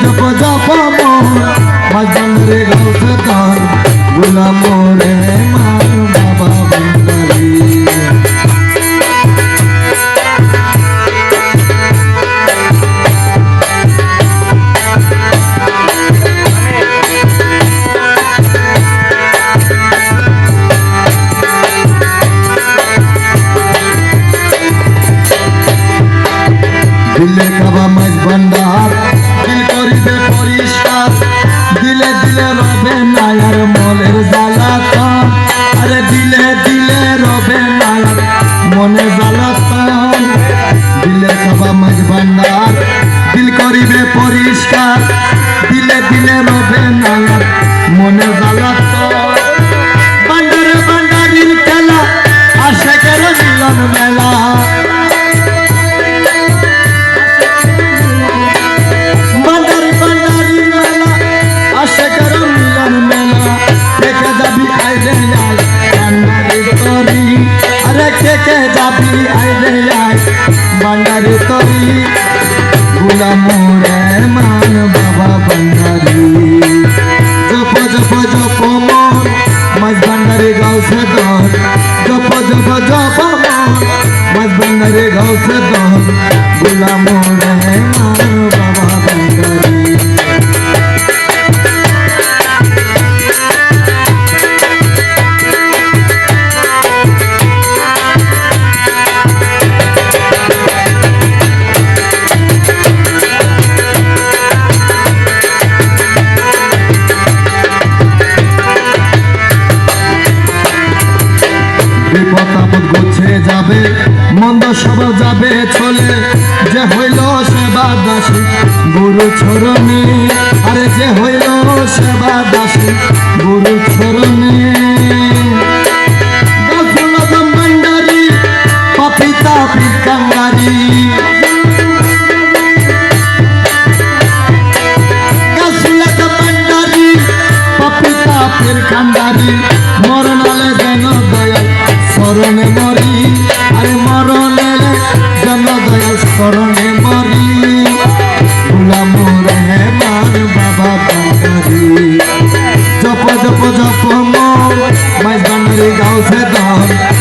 জপ জপ মজম রে গান। গুলাম রে মার বাবা বাঙালি। দিলে রবে নায়ার মনের জ্বালাতা আরে দিলে দিলে রবে নায়ার মনে জ্বালাতা দিলে খাবা মাছ ভান্ডার, দিল করিবে পরিষ্কার। দিলে দিলে রবে নায়ার মনে জ্বালাতা ভান্ডারি তরি। গুলামুরে মান বাবা ভান্ডারি জপ জপ জপ মন মাঝ ভান্ডারি গাউছে দর জপ জপ জপ মন মাঝ ভান্ডারি গাউছে দর গুলামুরে মান বিপদ গুছে যাবে, মন্দ সব যাবে চলে যে হইল সেবা দাসী, গুরু চরণে আরে যে হইল সেবা দাসী, গুরু পিকাঙ্গারি মরণালে স্মরণে মরি, আরে মরণে জনদয় স্মরণে মরি। গুলাম রে মার বাবা কান্দারি জপ জপ জপ মাইজ বান্ডারি গাউছে দর